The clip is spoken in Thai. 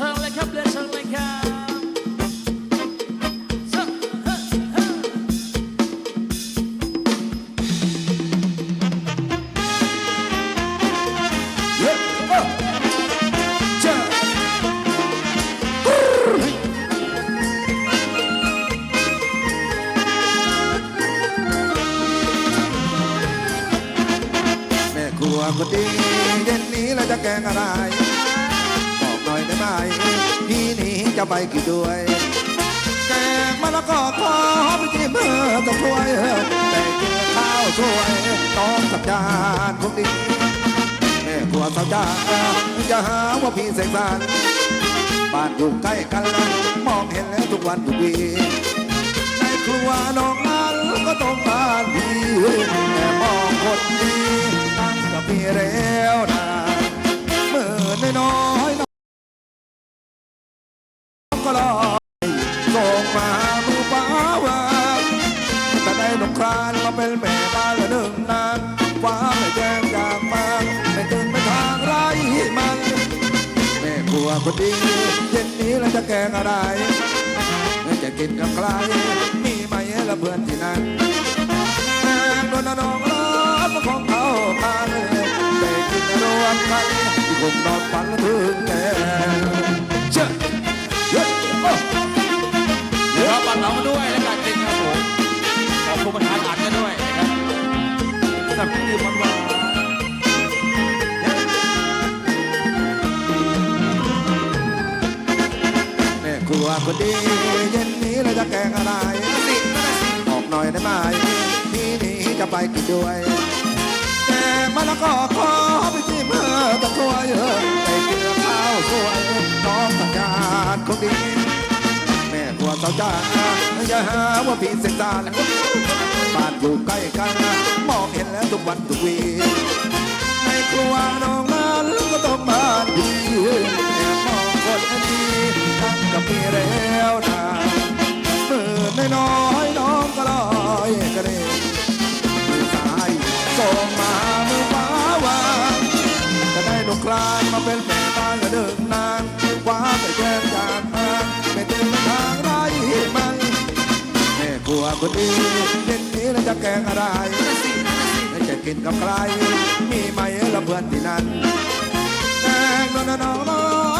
ชิญเลยครับเรียนเชิญเลยครับเชิญเฮ้เฮ้เย้โอ้เจ้าแม่ครัวคนดีเย็นนี้เราจะแกงอะไร น่อยได้ไหมพี่นี้จะไปกี่ด้วยแกงมะละกอทอดที่เมื่อต้องถ้วยแต่กินข้าวสวยต้องสักจานคงดีแม่ครัวสาวจ้าจะหาว่าพี่เสกสรรบ้านอยู่ใกล้กันแล้วมองเห็นแล้วทุกวันทุกวีในครัวน้องนั้นก็ต้องบ้านพี่แม่มองคนดีตั้งกับพี่แล้วนะ มามือป้าวางแต่ได้นกครานมาเป็นแม่บ้านละหนึ่งนานฟ้าไม่แจ้งจากมาไม่ตื่นไปทางไรมันแม่ครัวคนดีเย็นนี้เราจะแกงอะไรจะกินกับใครมีไหมละเพื่อนที่นั่นแม่โดนน้องรักของเขามาเลยแต่กินรวมกันที่คงนอนฝัน สับดื่มหวานแม่ครัวคนดีเย็นนี้เราจะแกงอะไรบอกหน่อยได้ไหมพี่นี้จะไปกินด้วยแต่มะละกอขอไปที่เมื่อตะกรวยเออไปกินข้าวสวยน้องสัญญาณคนดีแม่ครัวสาวจ้าอย่าหาว่าพี่เสกสารบ้านอยู่ใกล้กัน แล้วทุกวันทุกวีในครัวน้องนั้นก็ต้องมาดีแอบมองคนดีตั้งกับพี่แล้วนะมื่น้อยน้องก็ลอยกระเด็นมือซ้ายส่งมามือขวาวางจะได้นกคลานมาเป็นแม่บ้านละเดินนานคว้าไปแจ้งจากทางไม่ตื่นทางไรมันแม่ครัวคนดีเย็นนี้เราจะแกงอะไร จะกินกับใคร มีไหมละเพื่อนที่นั่นแดงน้องน้องน้อง